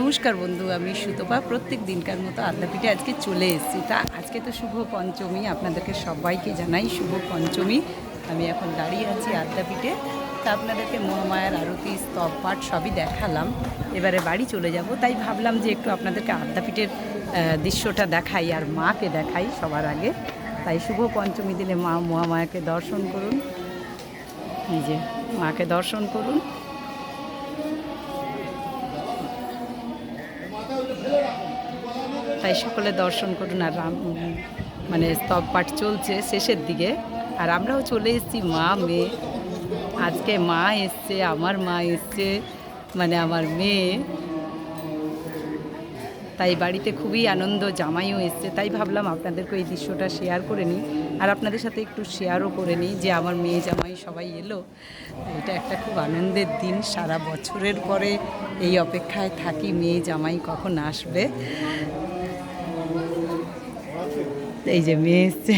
নমস্কার বন্ধু, আমি সুতপা। প্রত্যেক দিনকার মতো আদ্যাপীঠে আজকে চলে এসেছি। তা আজকে তো শুভ পঞ্চমী, আপনাদেরকে সবাইকে জানাই শুভ পঞ্চমী। আমি এখন দাঁড়িয়ে আছি আদ্যাপীঠে। তা আপনাদেরকে মহামায়ার আরতি, স্তব পাঠ সবই দেখালাম। এবারে বাড়ি চলে যাব, তাই ভাবলাম যে একটু আপনাদেরকে আদ্যাপীঠের দৃশ্যটা দেখাই আর মাকে দেখাই সবার আগে। তাই শুভ পঞ্চমী দিনে মা মহামায়াকে দর্শন করুন। এই যে মাকে দর্শন করুন। তাই সকলে দর্শন করুন আর রাম মানে স্তব পাঠ চলছে শেষের দিকে। আর আমরাও চলে এসেছি, মা, মেয়ে। আজকে মা এসছে, আমার মা এসছে মানে আমার মেয়ে। তাই বাড়িতে খুবই আনন্দ, জামাইও এসছে। তাই ভাবলাম আপনাদেরকে এই দৃশ্যটা শেয়ার করে নিই। আর আপনাদের সাথে একটু শেয়ারও করে নিই যে আমার মেয়ে, জামাই সবাই এলো। এটা একটা খুব আনন্দের দিন। সারা বছরের পরে এই অপেক্ষায় থাকি, মেয়ে, জামাই কখন আসবে। এই যে মেয়ে এসছে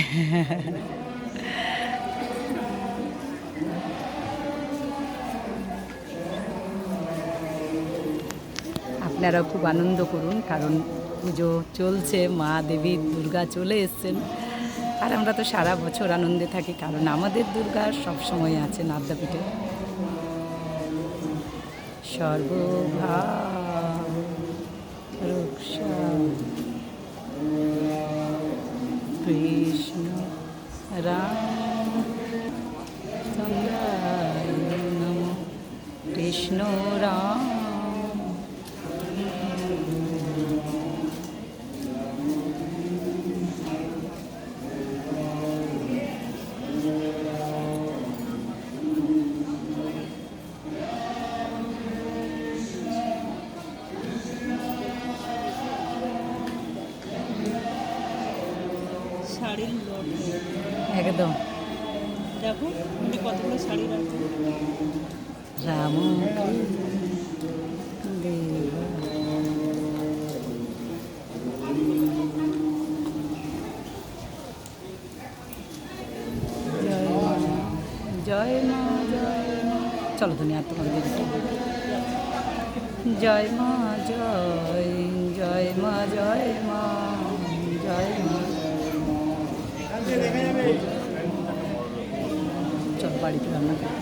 আপনারাও খুব আনন্দ করুন, কারণ পুজো চলছে, মা দেবী দুর্গা চলে এসছেন। আর আমরা তো সারা বছর আনন্দে থাকি, কারণ আমাদের দুর্গা সব সময় আছেন আদ্যাপীঠে। সর্বভাব রক্ষা কৃষ্ণ রাম নমঃ কৃষ্ণ রাম। একদম। দেখো কতগুলো শাড়ি রাখছে রাম। জয় মা জয় মা। চলো তুমি আর জয় মা জয় জয় মা জয় মা জয় মা। চল বাড়িতে রান্না করি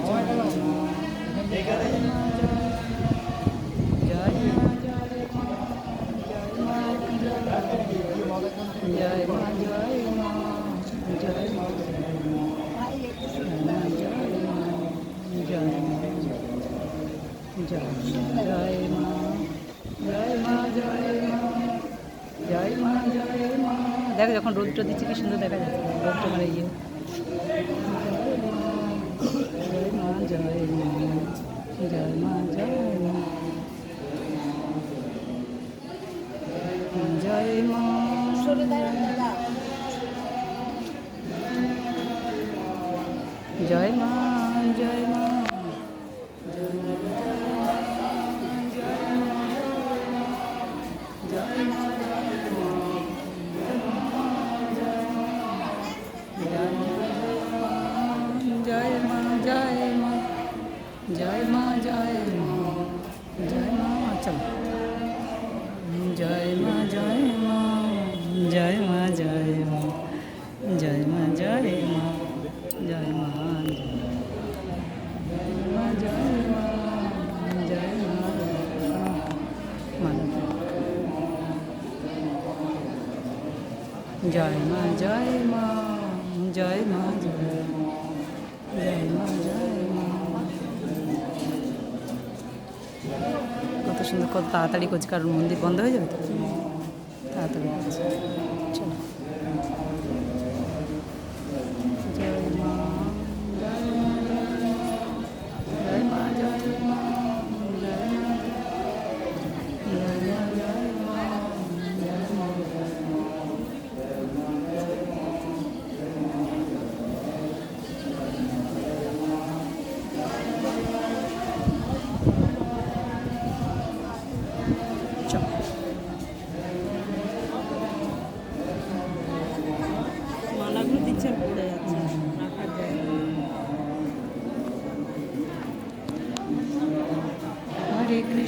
জয় মা জয় মা জয় মা जय माँ जय माँ जय माँ जय माँ जय माँ দেখো যখন রোদটা দিচ্ছে কি সুন্দর দেখা যাচ্ছে। রোদটা মানে ইয়ে। জয় মা জয় মা জয় মা। জয় মা জয় মা জয় মা চলো জয় মা জয় মা জয় মা জয় মা জয় মা জয় মা জয় মা জয় মা জয় মা জয় মা জয় মা জয় মা জয় মা জয় মা জয় মা সুন্দর কত তাড়াতাড়ি কোচকার কারণ মন্দির বন্ধ হয়ে যাবে তাড়াতাড়ি করছে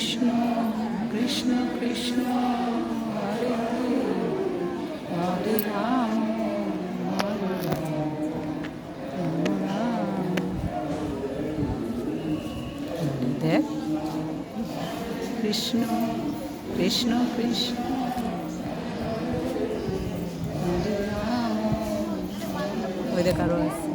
কৃষ্ণ কৃষ্ণ হরে হরে হরে রাম দেখ কৃষ্ণ কৃষ্ণ কৃষ্ণ ওই দেখ আরও আছে